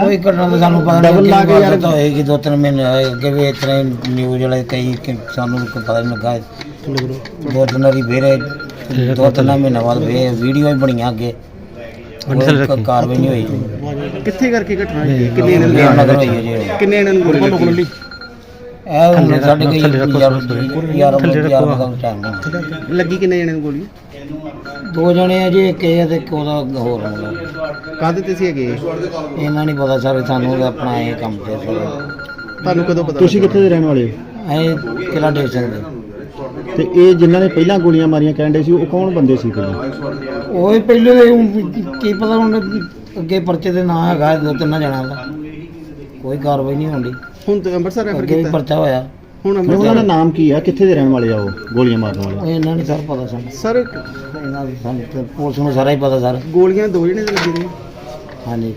ਕੋਈ ਘਟਨਾ ਦਾ ਸਾਨੂੰ ਪਤਾ ਨਹੀਂ ਲਾ ਕੇ ਯਾਰ- ਤਾਂ ਹੋਏਗੀ ਦੋ ਤਿੰਨ ਮਹੀਨੇ ਹੋਏ ਅੱਗੇ ਵੀ ਤਰ੍ਹਾਂ ਨਿਊਜ਼ ਵਾਲੇ ਕਈ ਕਿ ਸਾਨੂੰ ਕੋਈ ਪਤਾ ਨਹੀਂ ਲੱਗਾ। ਦੋ ਤਿੰਨ ਵਾਰੀ ਫੇਰ ਦੋ ਤਿੰਨ ਮਹੀਨੇ ਬਾਅਦ ਫੇਰ ਵੀਡੀਓ ਹੀ ਬਣੀਆਂ ਅੱਗੇ। ਕੋਈ ਕਾਰਵਾਈ ਨਹੀਂ ਹੋਈ। ਕਿੱਥੇ ਕਰਕੇ ਘਟਨਾ ਹੋਈ? ਕਿੰਨੇ ਇਹਨਾਂ ਨੂੰ ਕਿੰਨੇ ਇਹਨਾਂ ਨੂੰ ਗੋਲੀ ਲੱਗੀ? ਇਹ ਹੁਣ ਸਾਡੇ ਕੋਈ ਯਾਰ ਯਾਰ ਯਾਰ ਦਾ ਟਾਈਮ ਨਹੀਂ ਲੱਗੀ ਕਿੰਨੇ ਜਣਿਆਂ ਨੂੰ ਗੋਲੀ? ਦੋ ਜਣੇ ਆ ਜੀ ਇੱਕ ਇਹ ਆ ਤੇ ਇੱਕ ਉਹਦਾ ਹੋਰ ਮੁੰਡਾ ਕਾਹਦੇ ਤੇ ਸੀ ਹੈਗੇ ਇਹਨਾਂ ਨਹੀਂ ਪਤਾ ਸਰ ਸਾਨੂੰ ਤਾਂ ਆਪਣਾ ਇਹ ਕੰਮ ਤੇ ਤੁਹਾਨੂੰ ਕਦੋਂ ਪਤਾ ਤੁਸੀਂ ਕਿੱਥੇ ਦੇ ਰਹਿਣ ਵਾਲੇ ਇਹ ਕਿਲਾ ਦੇ। ਸਕਦੇ ਤੇ ਇਹ ਜਿਨ੍ਹਾਂ ਨੇ ਪਹਿਲਾਂ ਗੋਲੀਆਂ ਮਾਰੀਆਂ ਕਹਿੰਦੇ ਸੀ ਉਹ ਕੌਣ ਬੰਦੇ ਸੀ ਪਹਿਲਾਂ? ਉਹ ਹੀ ਪਹਿਲੇ ਦੇ ਹੁਣ ਕੀ ਪਤਾ ਹੁਣ ਅੱਗੇ ਪਰਚੇ ਦੇ ਨਾਂ ਹੈਗਾ ਦੋ ਤਿੰਨ ਜਣਾਂ ਦਾ। ਕੋਈ ਕਾਰਵਾਈ ਨਹੀਂ ਹੁੰਦੀ ਹੁਣ ਤੇ ਅੰਮ੍ਰਿਤਸਰ ਰੈਫਰ ਅੱਗੇ ਵੀ ਕੀਤਾ। ਪਰਚਾ ਹੋਇਆ। ਹੁਣ ਅੰਮ੍ਰਿਤਸਰ ਦਾ ਨਾਮ ਕੀ ਆ? ਕਿੱਥੇ ਦੇ ਰਹਿਣ ਵਾਲੇ ਆ ਉਹ? ਗੋਲੀਆਂ ਮਾਰਨ ਵਾਲੇ? ਇਹਨਾਂ ਨਹੀਂ ਸਰ ਪਤਾ ਸਾਨੂੰ ਸਰ ਇਹਨਾਂ ਦੀ ਸਾਨੂੰ ਤੇ ਪੁਲਿਸ ਨੂੰ ਸਾਰਾ ਹੀ ਪਤਾ ਸਰ। ਗੋਲੀਆਂ ਦੋ ਜਣੇ ਦੇ ਲੱਗੇ ਨੇ। ਹਾਂਜੀ।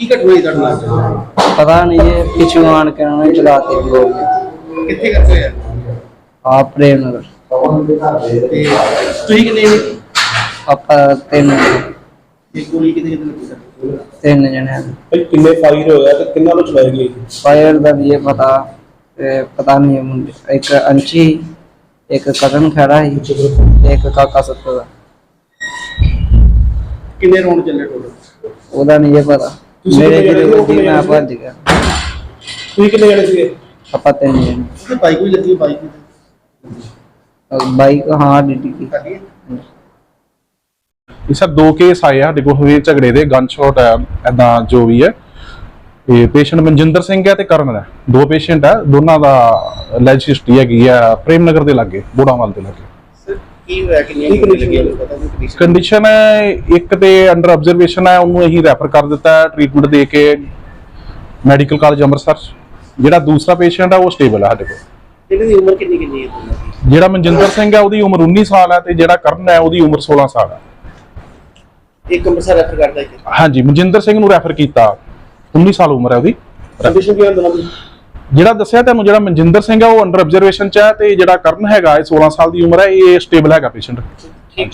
ਕੀ ਘਟਨਾ ਹੋਈ ਤੁਹਾਡੇ ਨਾਲ? ਪਤਾ ਨਹੀਂ ਇਹ ਪਿੱਛੋਂ ਆਣ ਕੇ ਉਹਨਾਂ ਨੇ ਚਲਾਤੇ ਗੋਲ। ਕਿੱਥੇ ਕਰਦੇ ਹੋਇਆ ਆ? ਪ੍ਰੇਮ ਨਗਰ। ਤੇ ਤੁਸੀਂ ਕਿੰਨੇ ਨੇ ਆਪਾਂ ਤਿੰਨ। ਇਹ ਗੋਲੀ ਕਿਤੇ ਕਿਤੇ ਲੱਗੀ ਸਰ? ਤਿੰਨ ਜਣੇ ਭਾਈ ਕਿੰਨੇ ਫਾਇਰ ਹੋਇਆ ਤੇ ਕਿੰਨਾ ਨੂੰ ਚਲਾਈ ਗਈ ਫਾਇਰ ਦਾ ਵੀ ਇਹ ਪਤਾ ਤੇ ਪਤਾ ਨਹੀਂ ਇਹ ਮੁੰਡੇ ਇੱਕ ਅੰਚੀ ਇੱਕ ਕਰਨ ਖੜਾ ਸੀ ਇੱਕ ਕਾਕਾ ਸੱਤੋ ਦਾ। ਕਿੰਨੇ ਰੌਂਡ ਚੱਲੇ ਟੋਟਲ ਉਹਦਾ ਨਹੀਂ ਇਹ ਪਤਾ। ਤੁਸੀਂ ਮੇਰੇ ਕਿੰਨੇ ਜਿਹੜੇ ਜਣੇ ਵੱਜੀ ਹੋ? ਮੈਂ ਭੱਜ ਗਿਆ। ਤੁਸੀਂ ਕਿੰਨੇ ਜਣੇ ਸੀਗੇ? ਆਪਾਂ ਤਿੰਨ ਜਣੇ। ਤੇ ਬਾਈਕ ਵੀ ਲੱਗੀ ਬਾਈਕ ਬਾਈਕ ਹਾਂ ਡਿੱਡੀ ਕੀ ਕੱਢੀ ਇਹ ਸਰ ਦੋ ਕੇਸ ਆਏ ਆ ਸਾਡੇ ਕੋਲ ਹੋਏ ਝਗੜੇ ਦੇ ਗਨ ਸ਼ਾਟ ਐਦਾਂ ਜੋ ਵੀ ਹੈ। ਤੇ ਪੇਸ਼ੈਂਟ ਮਨਜਿੰਦਰ ਸਿੰਘ ਹੈ ਤੇ ਕਰਨ ਹੈ। ਦੋ ਪੇਸ਼ੈਂਟ ਹੈ ਦੋਨਾਂ ਦਾ ਲੈਜ ਹਿਸਟਰੀ ਹੈਗੀ ਆ ਪ੍ਰੇਮ ਨਗਰ ਦੇ ਲਾਗੇ ਬੋੜਾਵਾਲ ਦੇ ਲਾਗੇ। ਸਰ ਕੀ ਹੋਇਆ ਕਿੰਨੀਆਂ ਗੋਲੀ ਲੱਗੀਆਂ? ਪਤਾ ਨਹੀਂ ਕੰਡੀਸ਼ਨ ਕੰਡੀਸ਼ਨ ਹੈ ਇੱਕ ਤੇ ਅੰਡਰ ਆਬਜ਼ਰਵੇਸ਼ਨ ਹੈ ਉਹਨੂੰ ਅਸੀਂ ਰੈਫਰ ਕਰ ਦਿੱਤਾ ਹੈ ਟ੍ਰੀਟਮੈਂਟ ਦੇ ਕੇ ਮੈਡੀਕਲ ਕਾਲਜ ਅੰਮ੍ਰਿਤਸਰ। ਜਿਹੜਾ ਦੂਸਰਾ ਪੇਸ਼ੈਂਟ ਹੈ ਉਹ ਸਟੇਬਲ ਹੈ ਸਾਡੇ ਕੋਲ। ਇਹਨਾਂ ਦੀ ਉਮਰ ਕਿੰਨੀ ਕਿੰਨੀ ਹੈ? ਦੋਨਾਂ ਦੀ? ਜਿਹੜਾ ਮਨਜਿੰਦਰ ਸਿੰਘ ਹੈ ਉਹਦੀ ਉਮਰ 19 ਸਾਲ ਹੈ ਤੇ ਜਿਹੜਾ ਕਰਨ ਹੈ ਉਹਦੀ ਉਮਰ 16 ਸਾਲ ਹੈ। ਇੱਕ ਅੰਮ੍ਰਿਤਸਰ ਰੈਫਰ ਕਰਦਾ ਇੱਕ। ਹਾਂਜੀ ਮਨਜਿੰਦਰ ਸਿੰਘ ਨੂੰ ਰੈਫਰ ਕੀਤਾ। 19 ਸਾਲ ਉਮਰ ਹੈ ਉਹਦੀ। ਕੰਡੀਸ਼ਨ ਕੀ ਹੈ ਦੋਨਾਂ ਦੀ? ਜਿਹੜਾ ਦੱਸਿਆ ਤੁਹਾਨੂੰ ਜਿਹੜਾ ਮਨਜਿੰਦਰ ਸਿੰਘ ਹੈ ਉਹ ਅੰਡਰ ਆਬਜ਼ਰਵੇਸ਼ਨ ਚ ਹੈ ਤੇ ਜਿਹੜਾ ਕਰਨ ਹੈਗਾ ਇਹ 16 ਸਾਲ ਦੀ ਉਮਰ ਹੈ ਇਹ ਸਟੇਬਲ ਹੈਗਾ ਪੇਸ਼ੈਂਟ ਠੀਕ।